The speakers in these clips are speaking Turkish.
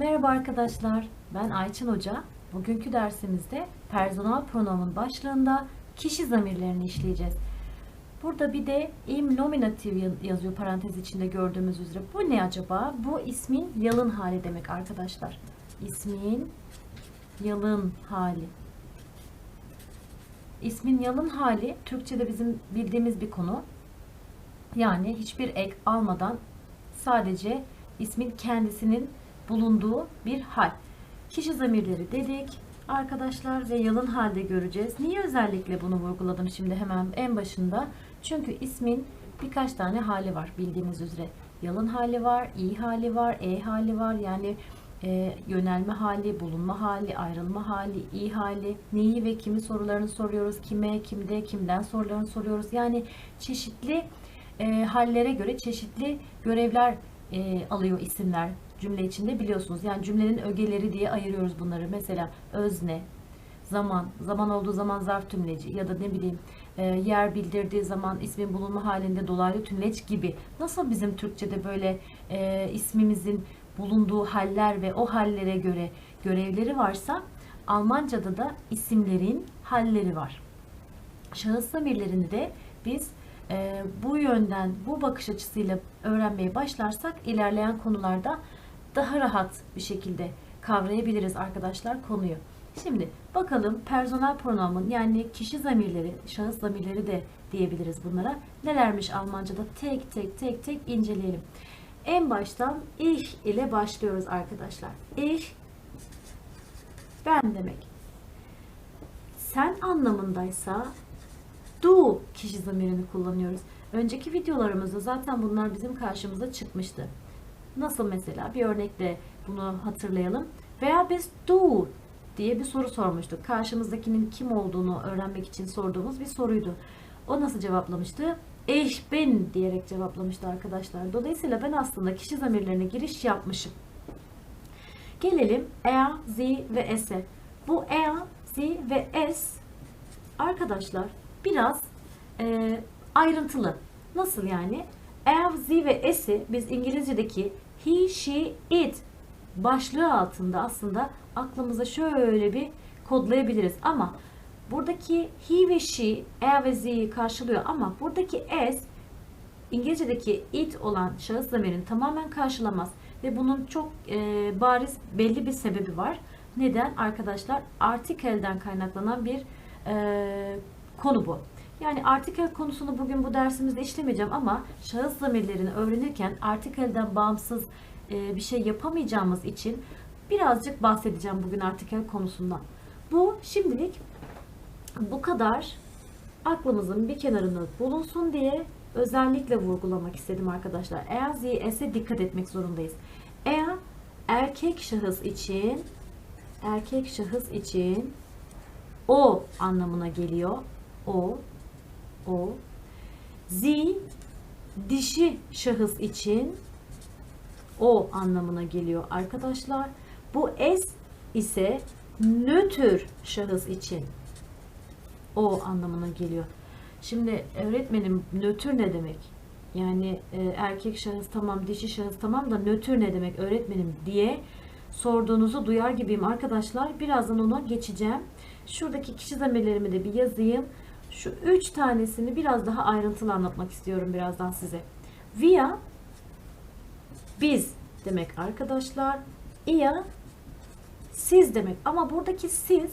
Merhaba arkadaşlar, ben Ayçin Hoca. Bugünkü dersimizde personal pronomun başlığında kişi zamirlerini işleyeceğiz. Burada bir de im nominative yazıyor parantez içinde gördüğümüz üzere. Bu ne acaba? Bu ismin yalın hali demek arkadaşlar. İsmin yalın hali. İsmin yalın hali Türkçe'de bizim bildiğimiz bir konu. Yani hiçbir ek almadan sadece ismin kendisinin bulunduğu bir hal. Kişi zamirleri dedik arkadaşlar ve yalın halde göreceğiz. Niye özellikle bunu vurguladım şimdi hemen en başında? Çünkü ismin birkaç tane hali var bildiğiniz üzere. Yalın hali var, i hali var, e hali var. Yani e, yönelme hali, bulunma hali, ayrılma hali, i hali, neyi ve kimi sorularını soruyoruz, kime, kimde, kimden sorularını soruyoruz. Yani çeşitli e, hallere göre çeşitli görevler e, alıyor isimler cümle içinde biliyorsunuz. Yani cümlenin ögeleri diye ayırıyoruz bunları. Mesela özne, zaman, zaman olduğu zaman zarf tümleci ya da ne bileyim e, yer bildirdiği zaman ismin bulunma halinde dolaylı tümleç gibi. Nasıl bizim Türkçe'de böyle e, ismimizin bulunduğu haller ve o hallere göre görevleri varsa Almanca'da da isimlerin halleri var. Şahıs zamirlerini de biz e, bu yönden, bu bakış açısıyla öğrenmeye başlarsak ilerleyen konularda daha rahat bir şekilde kavrayabiliriz arkadaşlar konuyu. Şimdi bakalım personel pronomun yani kişi zamirleri, şahıs zamirleri de diyebiliriz bunlara. Nelermiş Almanca'da tek tek tek tek inceleyelim. En baştan ich ile başlıyoruz arkadaşlar. Ich ben demek. Sen anlamındaysa du kişi zamirini kullanıyoruz. Önceki videolarımızda zaten bunlar bizim karşımıza çıkmıştı. Nasıl mesela bir örnekle bunu hatırlayalım. Veya biz du diye bir soru sormuştuk. Karşımızdakinin kim olduğunu öğrenmek için sorduğumuz bir soruydu. O nasıl cevaplamıştı? Ich bin diyerek cevaplamıştı arkadaşlar. Dolayısıyla ben aslında kişi zamirlerine giriş yapmışım. Gelelim er, sie ve es'e. Bu er, sie ve es arkadaşlar biraz e, ayrıntılı. Nasıl yani? Sie ve es'i biz İngilizce'deki he, she, it başlığı altında aslında aklımıza şöyle bir kodlayabiliriz. Ama buradaki he ve she, er ve z'yi karşılıyor ama buradaki s İngilizce'deki it olan şahıs zamirini tamamen karşılamaz. Ve bunun çok e, bariz belli bir sebebi var. Neden? Arkadaşlar artikelden kaynaklanan bir e, konu bu. Yani artikel konusunu bugün bu dersimizde işlemeyeceğim ama şahıs zamirlerini öğrenirken artikelden bağımsız e, bir şey yapamayacağımız için birazcık bahsedeceğim bugün artikel konusundan. Bu şimdilik bu kadar aklımızın bir kenarında bulunsun diye özellikle vurgulamak istedim arkadaşlar. Eğer ZS'e dikkat etmek zorundayız. Eğer erkek şahıs için erkek şahıs için o anlamına geliyor. O o Z dişi şahıs için o anlamına geliyor arkadaşlar. Bu s ise nötr şahıs için o anlamına geliyor. Şimdi öğretmenim nötr ne demek? Yani e, erkek şahıs tamam, dişi şahıs tamam da nötr ne demek öğretmenim diye sorduğunuzu duyar gibiyim arkadaşlar. Birazdan ona geçeceğim. Şuradaki kişi zamirlerimi de bir yazayım. Şu üç tanesini biraz daha ayrıntılı anlatmak istiyorum birazdan size. Via biz demek arkadaşlar. Ia siz demek. Ama buradaki siz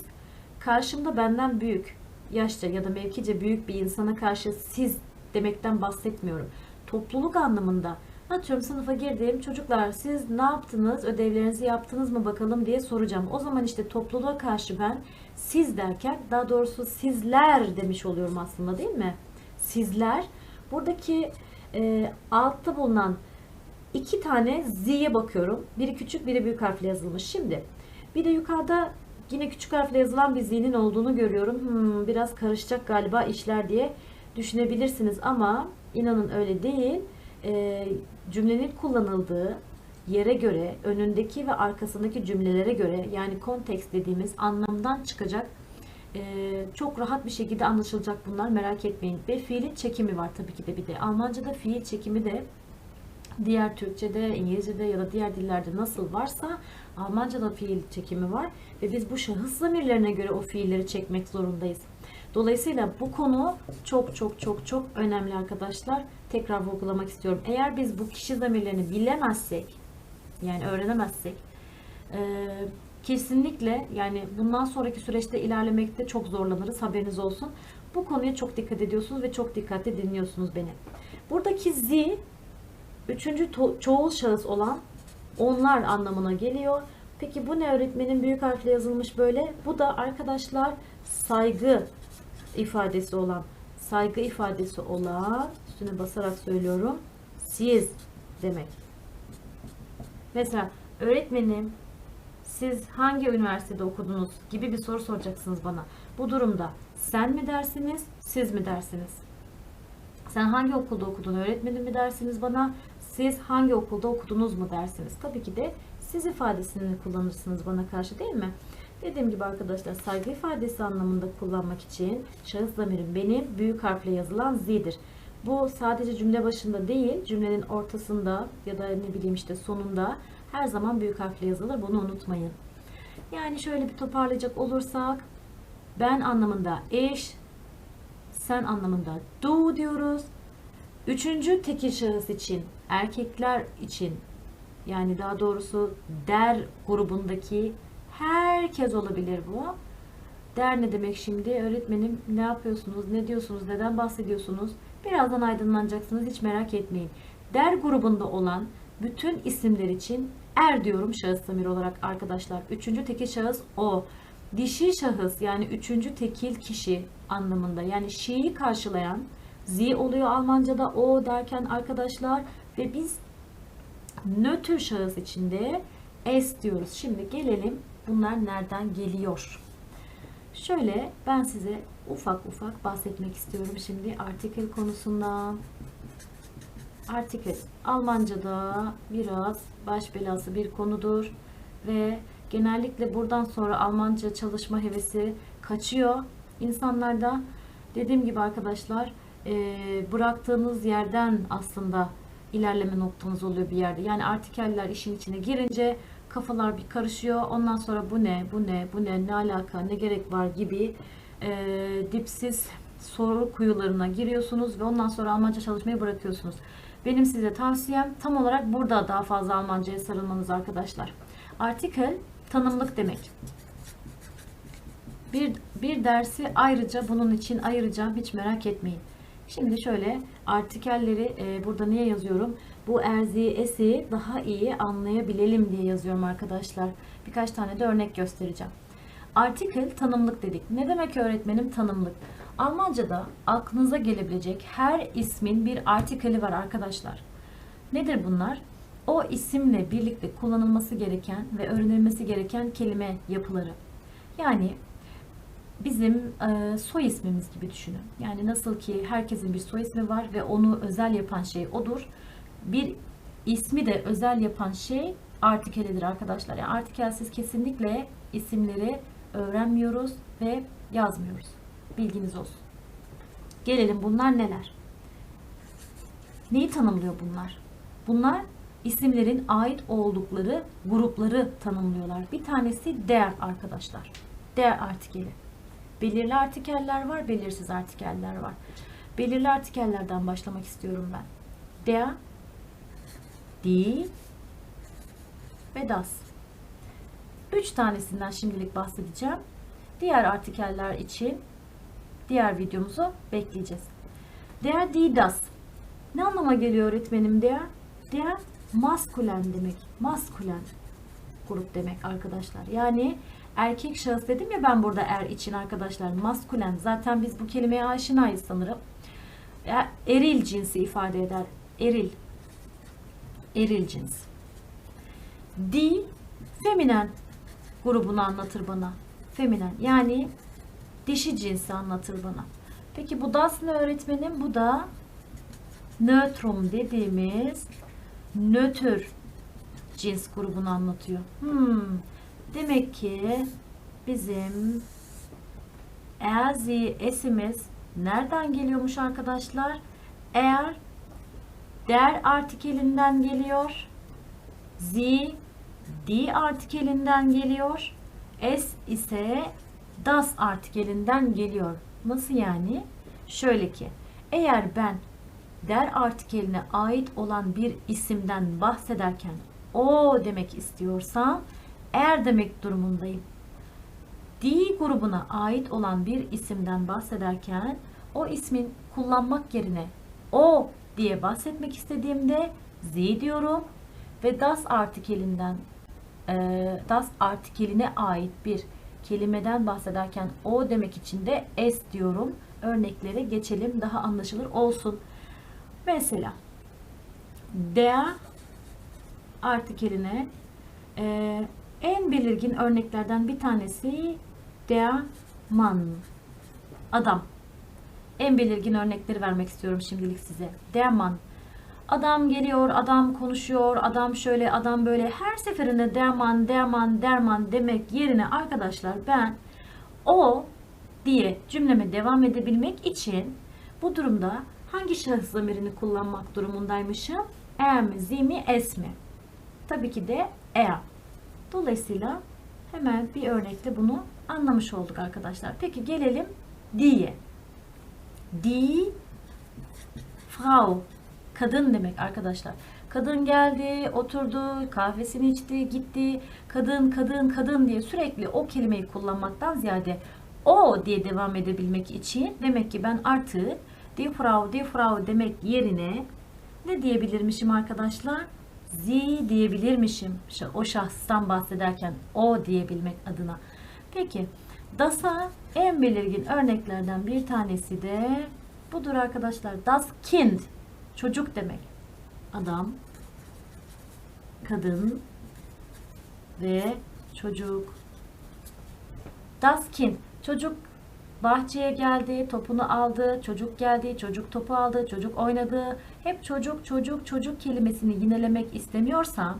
karşımda benden büyük, yaşça ya da mevkice büyük bir insana karşı siz demekten bahsetmiyorum. Topluluk anlamında atıyorum sınıfa girdim çocuklar siz ne yaptınız ödevlerinizi yaptınız mı bakalım diye soracağım. O zaman işte topluluğa karşı ben siz derken daha doğrusu sizler demiş oluyorum aslında değil mi? Sizler buradaki e, altta bulunan iki tane Z'ye bakıyorum. Biri küçük biri büyük harfle yazılmış. Şimdi bir de yukarıda yine küçük harfle yazılan bir Z'nin olduğunu görüyorum. Hmm, biraz karışacak galiba işler diye düşünebilirsiniz ama inanın öyle değil. E, cümlenin kullanıldığı yere göre, önündeki ve arkasındaki cümlelere göre yani kontekst dediğimiz anlamdan çıkacak e, çok rahat bir şekilde anlaşılacak bunlar merak etmeyin. Ve fiilin çekimi var tabii ki de bir de. Almanca'da fiil çekimi de diğer Türkçe'de, İngilizce'de ya da diğer dillerde nasıl varsa Almanca'da fiil çekimi var ve biz bu şahıs zamirlerine göre o fiilleri çekmek zorundayız. Dolayısıyla bu konu çok çok çok çok önemli arkadaşlar. Tekrar vurgulamak istiyorum. Eğer biz bu kişi zamirlerini bilemezsek, yani öğrenemezsek, e, kesinlikle yani bundan sonraki süreçte ilerlemekte çok zorlanırız. Haberiniz olsun. Bu konuya çok dikkat ediyorsunuz ve çok dikkatli dinliyorsunuz beni. Buradaki z üçüncü çoğul şahıs olan onlar anlamına geliyor. Peki bu ne öğretmenin büyük harfle yazılmış böyle? Bu da arkadaşlar saygı ifadesi olan saygı ifadesi olan üstüne basarak söylüyorum. Siz demek. Mesela öğretmenim siz hangi üniversitede okudunuz gibi bir soru soracaksınız bana. Bu durumda sen mi dersiniz, siz mi dersiniz? Sen hangi okulda okudun öğretmenim mi dersiniz bana? Siz hangi okulda okudunuz mu dersiniz? Tabii ki de siz ifadesini kullanırsınız bana karşı değil mi? Dediğim gibi arkadaşlar saygı ifadesi anlamında kullanmak için şahıs zamirim benim büyük harfle yazılan z'dir. Bu sadece cümle başında değil, cümlenin ortasında ya da ne bileyim işte sonunda her zaman büyük harfle yazılır. Bunu unutmayın. Yani şöyle bir toparlayacak olursak ben anlamında eş, sen anlamında du diyoruz. Üçüncü tekil şahıs için, erkekler için yani daha doğrusu der grubundaki herkes olabilir bu. Der ne demek şimdi? Öğretmenim ne yapıyorsunuz, ne diyorsunuz, neden bahsediyorsunuz? Birazdan aydınlanacaksınız hiç merak etmeyin. Der grubunda olan bütün isimler için er diyorum şahıs zamir olarak arkadaşlar. Üçüncü tekil şahıs o. Dişi şahıs yani üçüncü tekil kişi anlamında yani she'yi karşılayan z oluyor Almanca'da o derken arkadaşlar ve biz nötr şahıs içinde s diyoruz. Şimdi gelelim bunlar nereden geliyor? Şöyle ben size ufak ufak bahsetmek istiyorum şimdi artikel konusundan. Artikel Almanca'da biraz baş belası bir konudur ve genellikle buradan sonra Almanca çalışma hevesi kaçıyor insanlarda. Dediğim gibi arkadaşlar e, bıraktığınız yerden aslında ilerleme noktanız oluyor bir yerde. Yani artikeller işin içine girince kafalar bir karışıyor. Ondan sonra bu ne, bu ne, bu ne, ne alaka, ne gerek var gibi e, dipsiz soru kuyularına giriyorsunuz ve ondan sonra Almanca çalışmayı bırakıyorsunuz. Benim size tavsiyem tam olarak burada daha fazla Almanca'ya sarılmanız arkadaşlar. Artikel tanımlık demek. Bir, bir dersi ayrıca bunun için ayıracağım hiç merak etmeyin. Şimdi şöyle artikelleri e, burada niye yazıyorum? Bu erzi esi daha iyi anlayabilelim diye yazıyorum arkadaşlar. Birkaç tane de örnek göstereceğim. Artikel tanımlık dedik. Ne demek öğretmenim tanımlık? Almanca'da aklınıza gelebilecek her ismin bir artikeli var arkadaşlar. Nedir bunlar? O isimle birlikte kullanılması gereken ve öğrenilmesi gereken kelime yapıları. Yani bizim e, soy ismimiz gibi düşünün. Yani nasıl ki herkesin bir soy ismi var ve onu özel yapan şey odur. Bir ismi de özel yapan şey artikelidir arkadaşlar. Yani artikelsiz kesinlikle isimleri öğrenmiyoruz ve yazmıyoruz. Bilginiz olsun. Gelelim bunlar neler? Neyi tanımlıyor bunlar? Bunlar isimlerin ait oldukları grupları tanımlıyorlar. Bir tanesi der arkadaşlar. Der artikeli. Belirli artikeller var, belirsiz artikeller var. Belirli artikellerden başlamak istiyorum ben. Der, die ve das. Üç tanesinden şimdilik bahsedeceğim. Diğer artikeller için diğer videomuzu bekleyeceğiz. Der, die, das. Ne anlama geliyor öğretmenim der? Der maskülen demek. Maskülen grup demek arkadaşlar. Yani erkek şahıs dedim ya ben burada er için arkadaşlar. Maskülen. Zaten biz bu kelimeye aşinayız sanırım. Eril cinsi ifade eder. Eril. Eril cins. Di feminen grubunu anlatır bana. Feminen. Yani dişi cinsi anlatır bana. Peki bu das ne öğretmenim? Bu da nötrum dediğimiz nötr cins grubunu anlatıyor. Hmm. Demek ki bizim eazi esimiz nereden geliyormuş arkadaşlar? Eğer der artikelinden geliyor. Sie die artikelinden geliyor. Es ise das artikelinden geliyor. Nasıl yani? Şöyle ki eğer ben der artikeline ait olan bir isimden bahsederken o demek istiyorsam er demek durumundayım. Die grubuna ait olan bir isimden bahsederken o ismin kullanmak yerine o diye bahsetmek istediğimde sie diyorum ve das artikelinden e, das artikeline ait bir kelimeden bahsederken o demek için de es diyorum. Örneklere geçelim daha anlaşılır olsun. Mesela der artikeline e, en belirgin örneklerden bir tanesi der Mann. Adam. En belirgin örnekleri vermek istiyorum şimdilik size. Der Mann. Adam geliyor, adam konuşuyor, adam şöyle, adam böyle. Her seferinde derman, derman, derman demek yerine arkadaşlar ben o diye cümleme devam edebilmek için bu durumda hangi şahıs zamirini kullanmak durumundaymışım? Er mi, zi mi, es mi? Tabii ki de er. Dolayısıyla hemen bir örnekte bunu anlamış olduk arkadaşlar. Peki gelelim die'ye. Die Frau kadın demek arkadaşlar. Kadın geldi, oturdu, kahvesini içti, gitti. Kadın, kadın, kadın diye sürekli o kelimeyi kullanmaktan ziyade o diye devam edebilmek için demek ki ben artık die Frau, die Frau demek yerine ne diyebilirmişim arkadaşlar? Sie diyebilirmişim. O şahstan bahsederken o diyebilmek adına. Peki DAS'a en belirgin örneklerden bir tanesi de budur arkadaşlar. Das Kind çocuk demek. Adam, kadın ve çocuk. Das Kind çocuk bahçeye geldi, topunu aldı, çocuk geldi, çocuk topu aldı, çocuk oynadı. Hep çocuk, çocuk, çocuk kelimesini yinelemek istemiyorsam,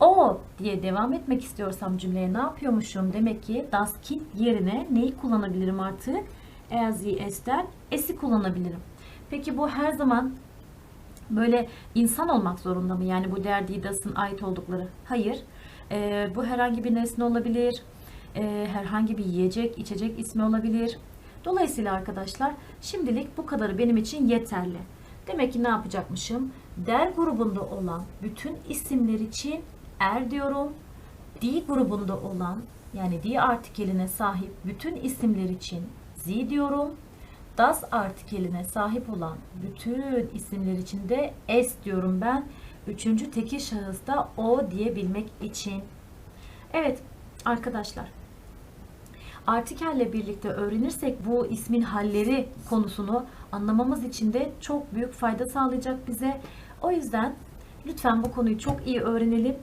o diye devam etmek istiyorsam cümleye ne yapıyormuşum? Demek ki das Kind yerine neyi kullanabilirim artık? Sie es'ten es'i kullanabilirim. Peki bu her zaman böyle insan olmak zorunda mı? Yani bu değer Didas'ın ait oldukları. Hayır. Ee, bu herhangi bir nesne olabilir. Ee, herhangi bir yiyecek, içecek ismi olabilir. Dolayısıyla arkadaşlar şimdilik bu kadarı benim için yeterli. Demek ki ne yapacakmışım? Der grubunda olan bütün isimler için er diyorum. Die grubunda olan yani die artikeline sahip bütün isimler için sie diyorum. Das artikeline sahip olan bütün isimler için de es diyorum ben. Üçüncü tekil şahısta o diyebilmek için. Evet arkadaşlar artikelle birlikte öğrenirsek bu ismin halleri konusunu anlamamız için de çok büyük fayda sağlayacak bize. O yüzden lütfen bu konuyu çok iyi öğrenelim.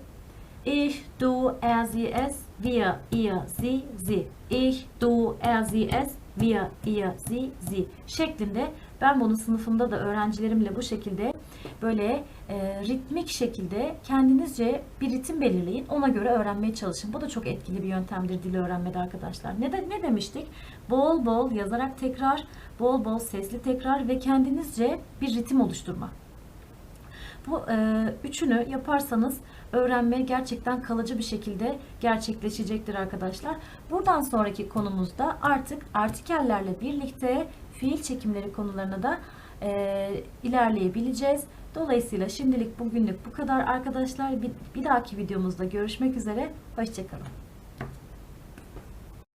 Ich, du, er, sie, es, wir, ihr, sie, sie. Ich, du, er, sie, es, wir, ihr, sie, sie şeklinde ben bunu sınıfımda da öğrencilerimle bu şekilde böyle e, ritmik şekilde kendinizce bir ritim belirleyin. Ona göre öğrenmeye çalışın. Bu da çok etkili bir yöntemdir dili öğrenmede arkadaşlar. Ne, de, ne demiştik? Bol bol yazarak tekrar, bol bol sesli tekrar ve kendinizce bir ritim oluşturma. Bu e, üçünü yaparsanız öğrenme gerçekten kalıcı bir şekilde gerçekleşecektir arkadaşlar. Buradan sonraki konumuzda artık artikellerle birlikte fiil çekimleri konularına da e, ilerleyebileceğiz. Dolayısıyla şimdilik bugünlük bu kadar arkadaşlar. Bir, bir dahaki videomuzda görüşmek üzere. Hoşçakalın.